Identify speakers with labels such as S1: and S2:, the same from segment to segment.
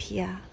S1: 봄이다. 연두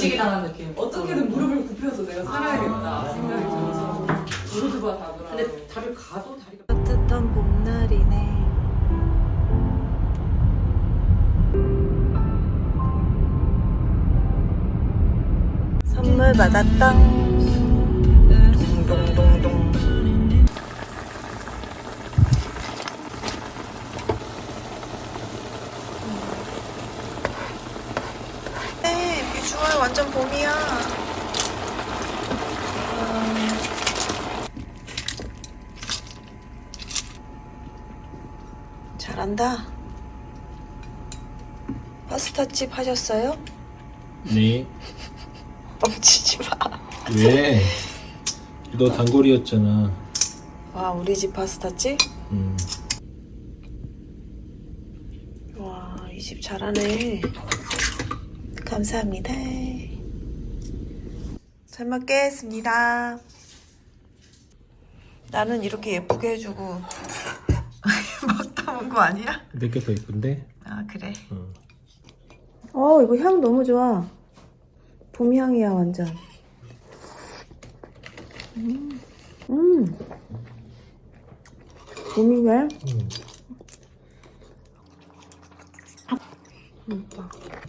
S2: 맺히게 당한 느낌.
S3: 어떻게든 무릎을 굽혀서 내가 살아야겠다 생각이 들어서 무릎을 다더라
S2: 근데 다리를 가도 다리가.
S1: 따뜻한 봄날이네. 선물 받았다. 완전 봄이야. 음. 잘한다. 파스타집 하셨어요?
S4: 네.
S1: 멈추지 마.
S4: 왜? 너 단골이었잖아.
S1: 와, 우리 집 파스타집?
S4: 음.
S1: 와, 이 집 잘하네. 감사합니다. 잘 먹겠습니다. 나는 이렇게 예쁘게 해주고 막 담은 거 아니야?
S4: 내게 더 이쁜데?
S1: 아, 그래.
S4: 어.
S1: 어, 이거 향 너무 좋아. 봄 향이야, 완전. 음, 음. 봄이네.
S4: 음.
S1: 음, 오빠. 여기다.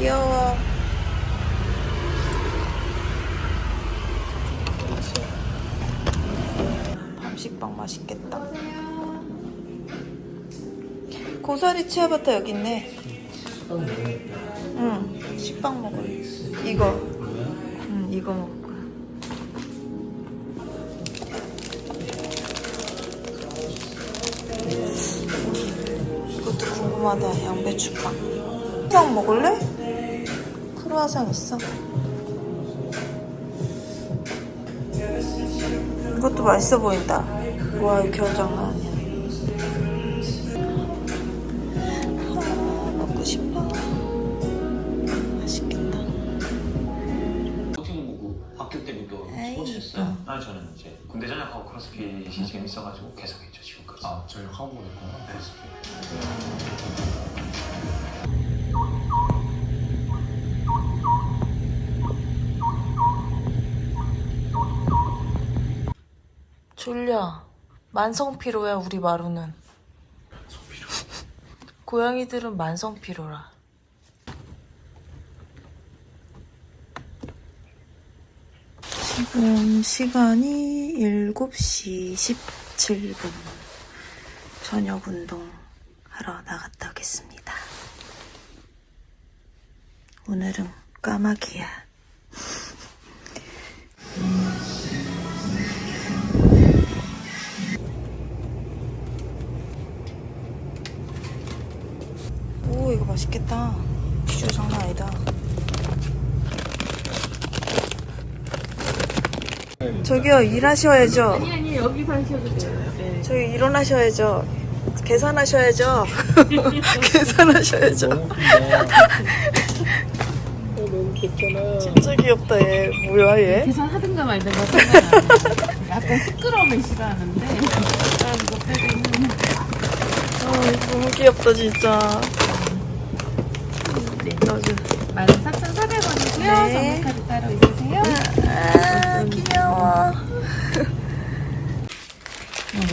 S1: 귀여워. 밤식빵 맛있겠다. 고사리 치아바타 여기 있네. 응, 식빵 먹을. 이거. 응, 이거 먹을 거야. 이것도 궁금하다. 양배추빵. 크루아상 먹을래? 크루아상 있어. 이것도 맛있어 보인다. 와, 이 겨울 장난 아니야. 아, 먹고 싶어. 맛있겠다.
S5: 코팅부고 학교 때부터
S1: 에이,
S5: 스포츠 했어요?
S1: 이뻐.
S5: 아 저는 이제 군대 전역하고 크로스핏이 재밌어가지고 계속했죠 지금까지
S6: 아, 저희 하고 있구나.
S5: 네.
S1: 졸려. 만성 피로야 우리 마루는. 고양이들은 만성 피로라. 지금 시간이 7시 17분. 저녁 운동 하러 나갔다 오겠습니다. 오늘은 까마귀야. 맛있겠다. 비주얼 장난 아니다. 저기요 일하셔야죠. 아니 아니 여기서 하셔도 돼요. 저기 일어나셔야죠. 계산하셔야죠. 계산하셔야죠.
S4: 너무 귀엽잖아.
S1: 진짜 귀엽다 얘. 뭐야 얘?
S2: 계산하든가 말든가 생각 약간 시끄러움을 싫어하는데
S1: 아, 너무 귀엽다 진짜. 맞아.
S2: 14,400원이고요
S1: 네.
S2: 전문카드 따로 있으세요?
S1: 아 귀여워.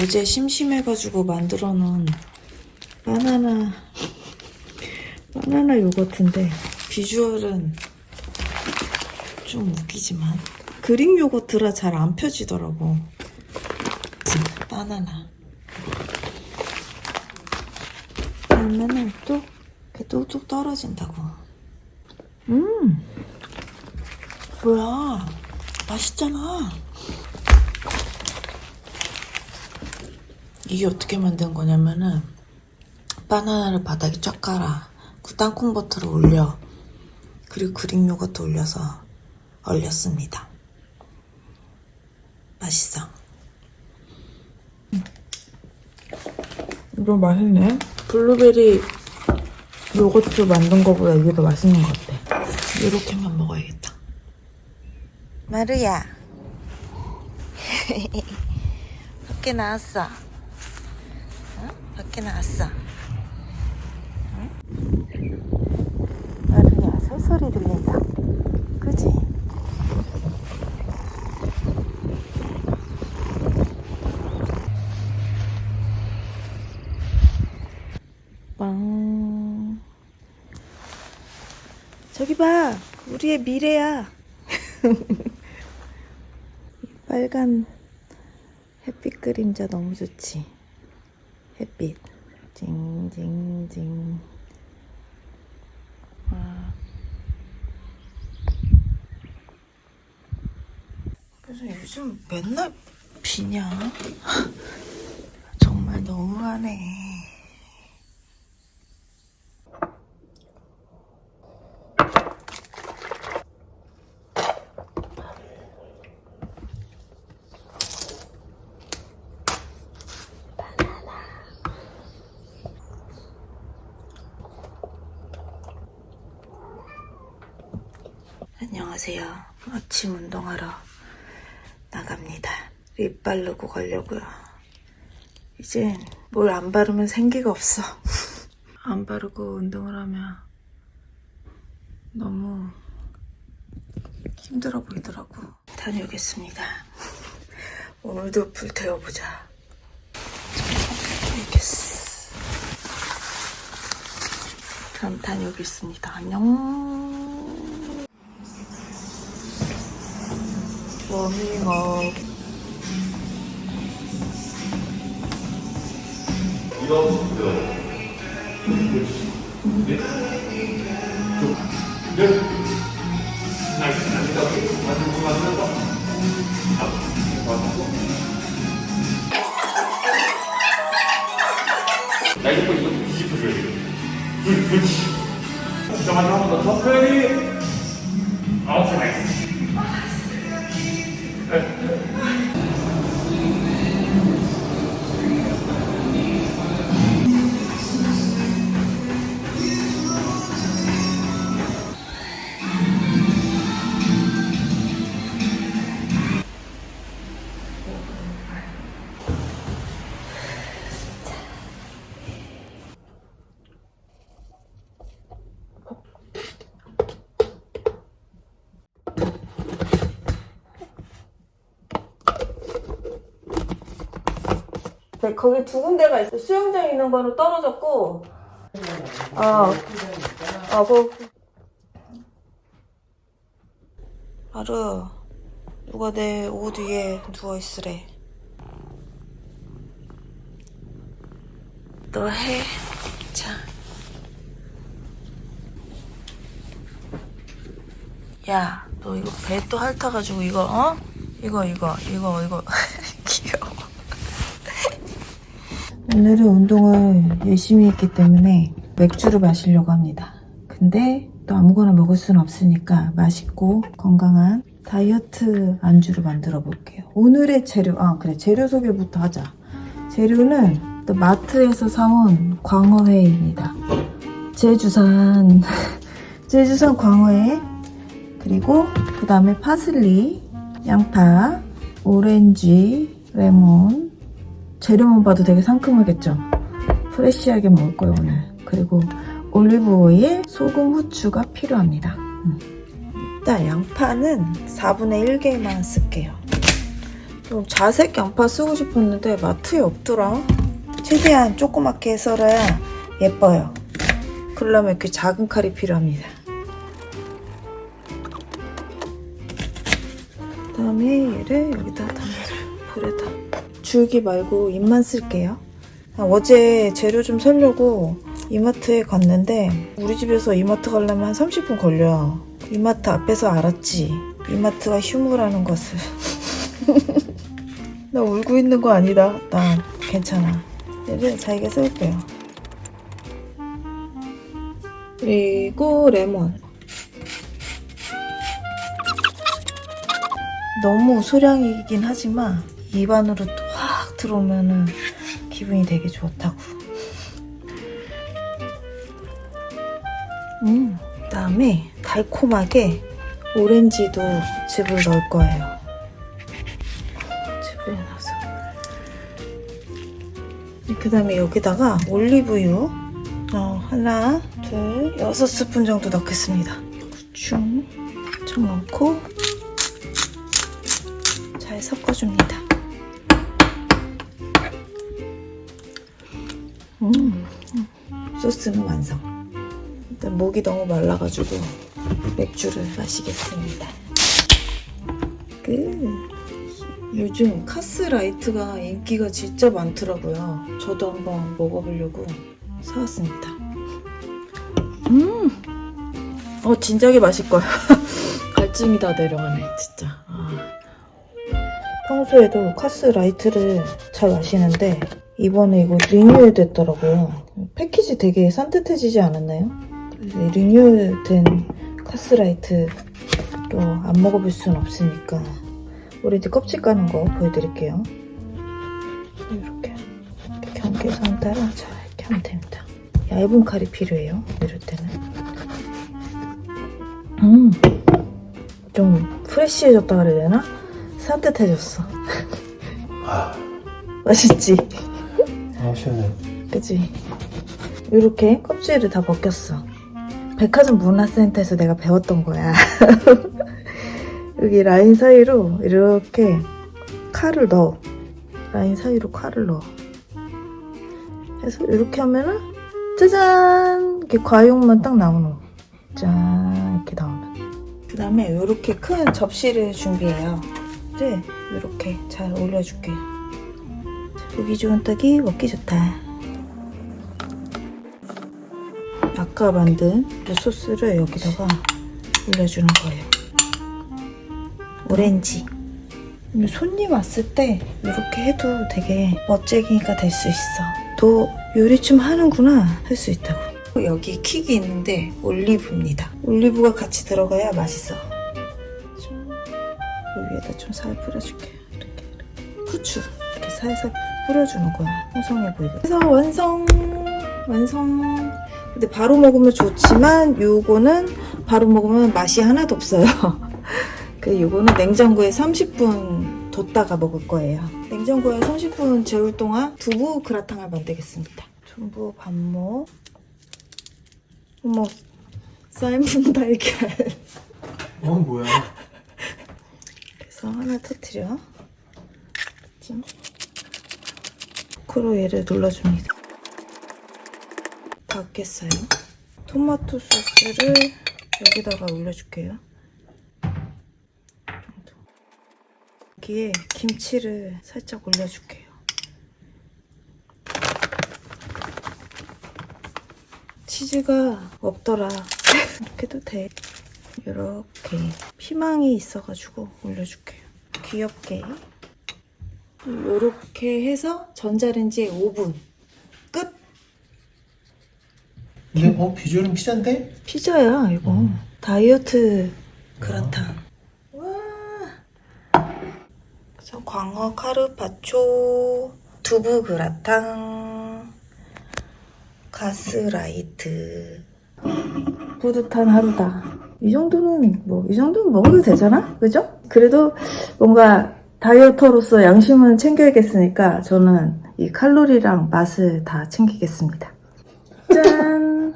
S1: 어제 심심해가지고 만들어놓은 바나나 바나나 요거트인데 비주얼은 좀 웃기지만 그릭 요거트라 잘 안 펴지더라고. 바나나. 그러면은 또 이렇게 뚝뚝 떨어진다고. 음. 뭐야? 맛있잖아. 이게 어떻게 만든 거냐면은 바나나를 바닥에 쫙 깔아. 그 땅콩 버터를 올려. 그리고 그릭 요거트 올려서 얼렸습니다. 맛있어. 이거 맛있네. 블루베리 요거트 만든 거보다 이게 더 맛있는 것 같아. 이렇게만 먹어야겠다 마루야. 밖에 나왔어. 어? 밖에 나왔어. 응? 마루야 새소리 들린다. 그지? 빵. 저기 봐. 우리의 미래야 빨간 햇빛 그림자 너무 좋지. 햇빛. 징징징. 와. 그래서 요즘 맨날 비냐? 정말 너무하네. 안녕하세요. 아침 운동하러 나갑니다. 립 바르고 가려고요. 이젠 뭘 안 바르면 생기가 없어. 안 바르고 운동을 하면 너무 힘들어 보이더라고. 다녀오겠습니다. 오늘도 불 태워보자. 알겠어. 그럼 다녀오겠습니다. 안녕. 워밍업.
S5: 나 이거 이거 뒤집어줘야 돼. 그렇지. 그렇지. 자, 마지막 한번 더. 터크레디.
S1: 네, 거기 두 군데가 있어. 수영장 있는 거는 떨어졌고. 아, 아, 그. 아르, 누가 내 옷 위에 누워 있으래. 너 해. 자. 야, 너 이거 배 또 핥아가지고 이거, 어? 이거, 이거, 이거, 이거. 귀여워. 오늘은 운동을 열심히 했기 때문에 맥주를 마시려고 합니다. 근데 또 아무거나 먹을 수는 없으니까 맛있고 건강한 다이어트 안주를 만들어 볼게요. 오늘의 재료, 아, 그래. 재료 소개부터 하자. 재료는 또 마트에서 사온 광어회입니다. 제주산, 제주산 광어회, 그리고 그 다음에 파슬리, 양파, 오렌지, 레몬, 재료만 봐도 되게 상큼하겠죠? 프레쉬하게 먹을 거예요, 오늘. 그리고 올리브 오일, 소금, 후추가 필요합니다. 음. 일단 양파는 4분의 1개만 쓸게요. 좀 자색 양파 쓰고 싶었는데 마트에 없더라. 최대한 조그맣게 썰어야 예뻐요. 그러려면 이렇게 작은 칼이 필요합니다. 그 다음에 얘를 여기다 담아줘요. 불에다. 줄기 말고 잎만 쓸게요. 아, 어제 재료 좀 사려고 이마트에 갔는데 우리 집에서 이마트 가려면 한 30분 걸려요. 이마트 앞에서 알았지. 이마트가 휴무라는 것을. 나 울고 있는 거 아니다. 나 괜찮아. 얘를 잘게 쓸게요. 그리고 레몬. 너무 소량이긴 하지만 입안으로 또 확 들어오면은 기분이 되게 좋다고. 음, 그다음에 달콤하게 오렌지도 즙을 넣을 거예요. 즙을 넣어서. 그다음에 여기다가 올리브유 어, 하나, 둘, 여섯 스푼 정도 넣겠습니다. 후추 좀 넣고 잘 섞어줍니다. 소스는 완성. 일단 목이 너무 말라가지고 맥주를 마시겠습니다. 끝. 요즘 카스라이트가 인기가 진짜 많더라고요. 저도 한번 먹어보려고 사왔습니다. 음, 어 진작에 마실 거야. 갈증이 다 내려가네, 진짜. 아. 평소에도 카스라이트를 잘 마시는데 이번에 이거 리뉴얼 됐더라고요. 패키지 되게 산뜻해지지 않았나요? 그래서 이 리뉴얼된 카스라이트로 안 먹어볼 순 없으니까 오렌지 껍질 까는 거 보여드릴게요. 이렇게 경계선 따라 잘 이렇게 하면 됩니다. 얇은 칼이 필요해요. 이럴 때는. 음, 좀 프레쉬해졌다 그래야 되나? 산뜻해졌어. 맛있지?
S4: 아 시원해
S1: 그치? 이렇게 껍질을 다 벗겼어. 백화점 문화센터에서 내가 배웠던 거야. 여기 라인 사이로 이렇게 칼을 넣어. 라인 사이로 칼을 넣어. 해서 이렇게 하면은 짜잔! 이렇게 과육만 딱 나오는 거. 짠! 이렇게 나오면. 그 다음에 이렇게 큰 접시를 준비해요. 네, 이렇게 잘 올려줄게요. 보기 좋은 떡이 먹기 좋다. 아까 만든 이 소스를 여기다가 올려주는 거예요. 오렌지. 손님 왔을 때 이렇게 해도 되게 멋쟁이가 될 수 있어. 너 요리 좀 하는구나 할 수 있다고. 여기 킥이 있는데 올리브입니다. 올리브가 같이 들어가야 맛있어. 좀 여기에다 좀 살 뿌려줄게요. 이렇게, 이렇게. 후추 이렇게 살살 뿌려주는 거야. 풍성해 보이게. 그래서 완성! 완성! 근데 바로 먹으면 좋지만 요거는 바로 먹으면 맛이 하나도 없어요. 그 요거는 냉장고에 30분 뒀다가 먹을 거예요. 냉장고에 30분 재울 동안 두부 그라탕을 만들겠습니다. 전부 반모. 어머, 삶은 달걀.
S4: 어 뭐야
S1: 그래서 하나 터트려. 찜. 포크로 얘를 눌러줍니다. 닫겠어요. 토마토 소스를 여기다가 올려줄게요. 여기에 김치를 살짝 올려줄게요. 치즈가 없더라. 이렇게도 돼. 이렇게 피망이 있어가지고 올려줄게요. 귀엽게. 이렇게 해서 전자레인지에 5분. 끝.
S4: 근데 어 비주얼은 피자인데?
S1: 피자야 이거.
S4: 음.
S1: 다이어트 그라탕. 와. 그래서 광어 카르파초, 두부 그라탕, 가스라이트. 뿌듯한 하루다. 이 정도는 뭐 이 정도는 먹어도 되잖아, 그죠? 그래도 뭔가 다이어터로서 양심은 챙겨야겠으니까 저는 이 칼로리랑 맛을 다 챙기겠습니다. 짠.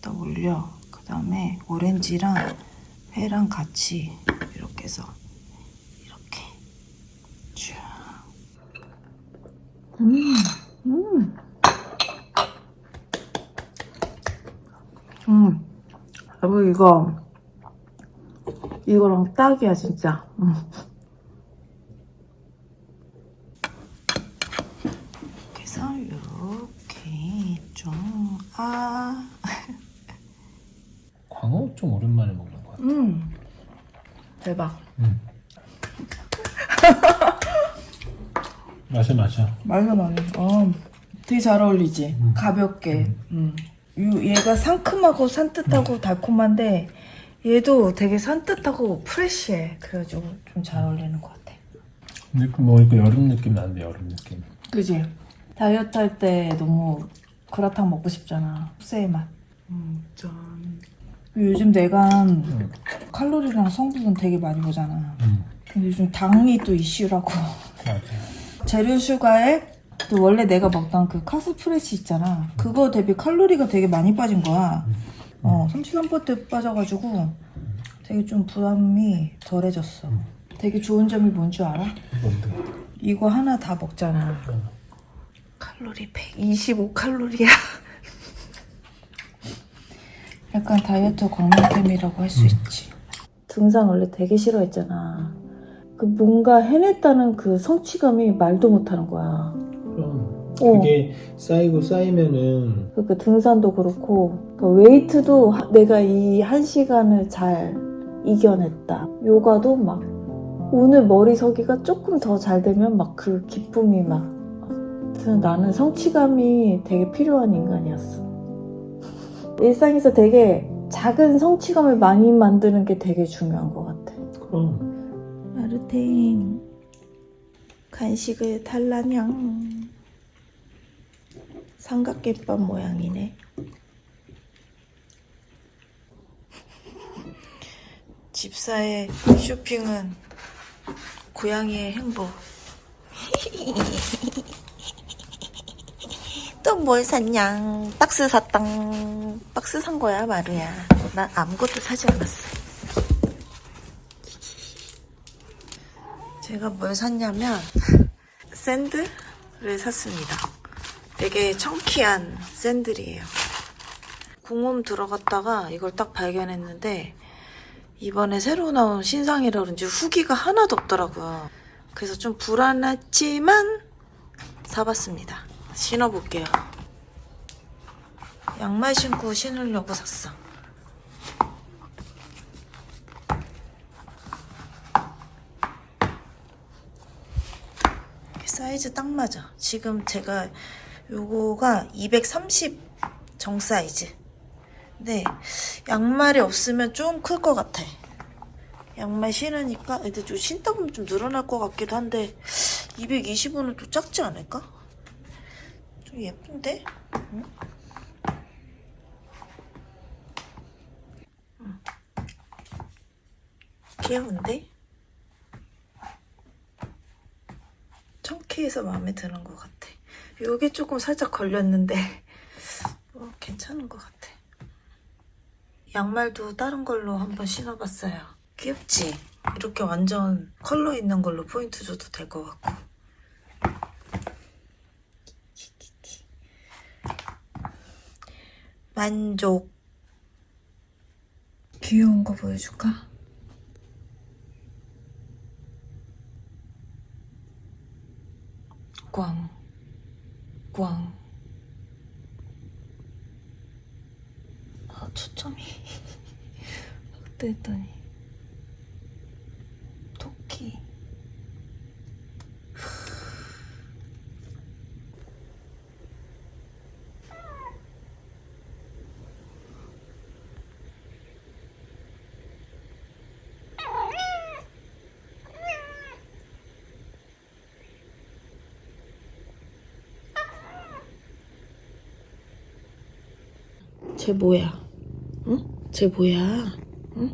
S1: 딱 올려. 그 다음에 오렌지랑 회랑 같이 이렇게 해서 이렇게 쭉. 음, 음. 음. 여보 이거 이거랑 딱이야 진짜. 음. 그래서 이렇게 좀 아.
S4: 광어 좀 오랜만에 먹는 것 같아.
S1: 음. 대박.
S4: 음. 마셔.
S1: 맞아 맞아. 어, 되게 잘 어울리지.
S4: 음.
S1: 가볍게. 음. 요- 얘가 상큼하고 산뜻하고 달콤한데 얘도 되게 산뜻하고 프레쉬해. 그래가지고 좀 잘 어울리는 것 같아.
S4: 느낌 먹으니까 여름 느낌 나는데 여름 느낌.
S1: 그지? 다이어트 할 때 너무 그라탕 먹고 싶잖아. 흡세의 맛. 음, 짠. 요즘 내가
S4: 음.
S1: 칼로리랑 성분은 되게 많이 보잖아.
S4: 음.
S1: 근데 요즘 당이 또 이슈라고.
S4: 맞아.
S1: 재료 슈가에 또 원래 내가 먹던 그 카스프레시 있잖아. 그거 대비 칼로리가 되게 많이 빠진 거야. 어, 33% 빠져가지고 되게 좀 부담이 덜해졌어. 되게 좋은 점이 뭔 줄 알아?
S4: 뭔데?
S1: 이거 하나 다 먹잖아. 칼로리 125 칼로리야. 약간 다이어트 광명템이라고 할 수 있지. 등산 원래 되게 싫어했잖아. 그 뭔가 해냈다는 그 성취감이 말도 못하는 거야.
S4: 그럼
S1: 어.
S4: 그게 쌓이고 쌓이면은
S1: 그 등산도 그렇고 그 웨이트도 하- 내가 이 한 시간을 잘 이겨냈다. 요가도 막 오늘 머리 서기가 조금 더 잘 되면 막 그 기쁨이 막 아무튼 나는 성취감이 되게 필요한 인간이었어. 일상에서 되게 작은 성취감을 많이 만드는 게 되게 중요한 것 같아.
S4: 그럼.
S1: 아르테인 간식을 달라냥. 삼각김밥 모양이네. 집사의 쇼핑은 고양이의 행복 또 뭘 샀냐 박스 샀당 박스 산 거야 마루야 난 아무것도 사지 않았어 제가 뭘 샀냐면 샌드를 샀습니다. 되게 청키한 샌들이에요. 궁홈 들어갔다가 이걸 딱 발견했는데 이번에 새로 나온 신상이라 그런지 후기가 하나도 없더라고요. 그래서 좀 불안했지만 사봤습니다. 신어볼게요. 양말 신고 신으려고 샀어. 사이즈 딱 맞아. 지금 제가 요거가 230 정 사이즈. 근데 양말이 없으면 좀 클 것 같아. 양말 신으니까 근데 좀 신다 보면 좀 늘어날 것 같기도 한데 225는 또 작지 않을까? 좀 예쁜데? 응? 응. 귀여운데? 청키해서 마음에 드는 것 같아. 요게 조금 살짝 걸렸는데 어, 괜찮은 것 같아. 양말도 다른 걸로 한번 신어봤어요. 귀엽지? 이렇게 완전 컬러 있는 걸로 포인트 줘도 될 것 같고. 만족. 귀여운 거 보여줄까? 꽝, 꽝. 아, 초점이. 그때 했더니. 토끼. 쟤 뭐야? 응? 쟤 뭐야? 응?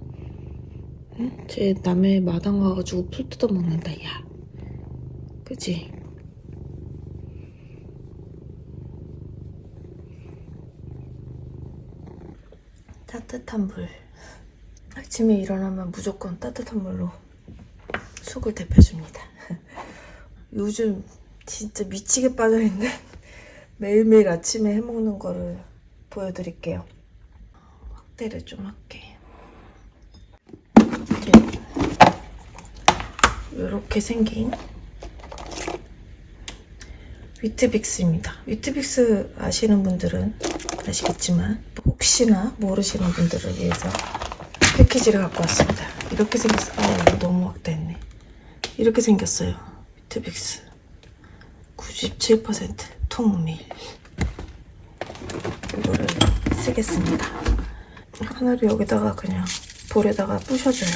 S1: 응? 쟤 남의 마당 와가지고 풀 뜯어먹는다, 야. 그치? 따뜻한 물. 아침에 일어나면 무조건 따뜻한 물로 속을 데펴줍니다. 요즘 진짜 미치게 빠져있는 매일매일 아침에 해먹는 거를 보여드릴게요. 확대를 좀 할게. 이렇게 생긴 위트빅스입니다. 위트빅스 아시는 분들은 아시겠지만 혹시나 모르시는 분들을 위해서 패키지를 갖고 왔습니다. 이렇게 생겼어요. 아, 너무 확대했네. 이렇게 생겼어요. 위트빅스 97% 통밀 이거를 쓰겠습니다. 하나를 여기다가 그냥 볼에다가 부셔줘요.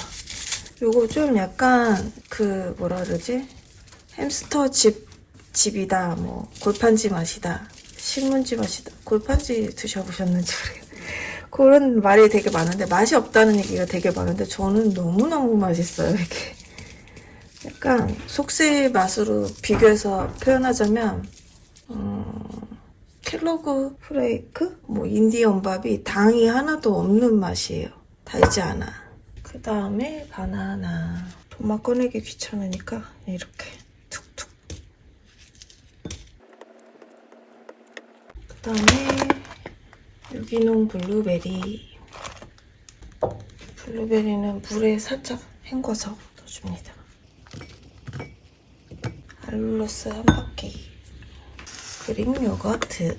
S1: 요거 좀 약간 그 뭐라 그러지? 햄스터 집 집이다 뭐 골판지 맛이다 신문지 맛이다 골판지 드셔보셨는지 모르겠어요. 그런 말이 되게 많은데 맛이 없다는 얘기가 되게 많은데 저는 너무너무 맛있어요 이게 약간 속세 맛으로 비교해서 표현하자면 음, 켈로그 프레이크? 뭐 인디언 밥이 당이 하나도 없는 맛이에요. 달지 않아. 그 다음에 바나나. 도마 꺼내기 귀찮으니까 이렇게 툭툭. 그 다음에 유기농 블루베리. 블루베리는 물에 살짝 헹궈서 넣어줍니다. 알룰로스 한 바퀴 그릭 요거트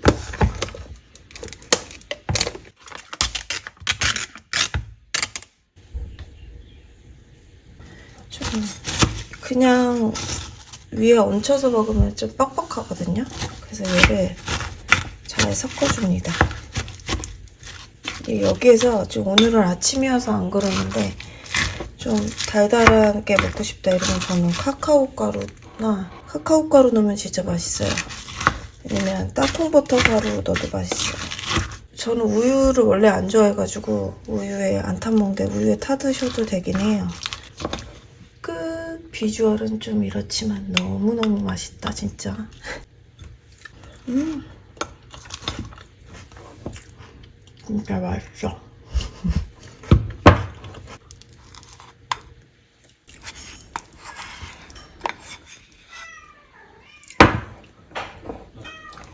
S1: 좀 그냥 위에 얹혀서 먹으면 좀 뻑뻑하거든요. 그래서 얘를 잘 섞어줍니다. 이 여기에서 지금 오늘은 아침이어서 안 그러는데 좀 달달하게 먹고 싶다 이러면 저는 카카오 가루나 카카오 가루 넣으면 진짜 맛있어요. 왜냐면 땅콩버터 가루 넣어도 맛있어요. 저는 우유를 원래 안 좋아해가지고 우유에 안 타먹는데 우유에 타 드셔도 되긴 해요. 끝 비주얼은 좀 이렇지만 너무너무 맛있다 진짜 음 진짜 맛있어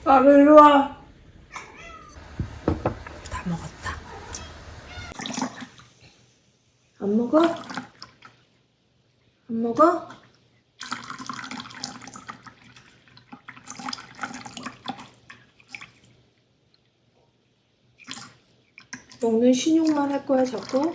S1: 나를 일로 와. 다 먹었다. 안 먹어? 안 먹어? 먹는 신용만 할 거야 자꾸?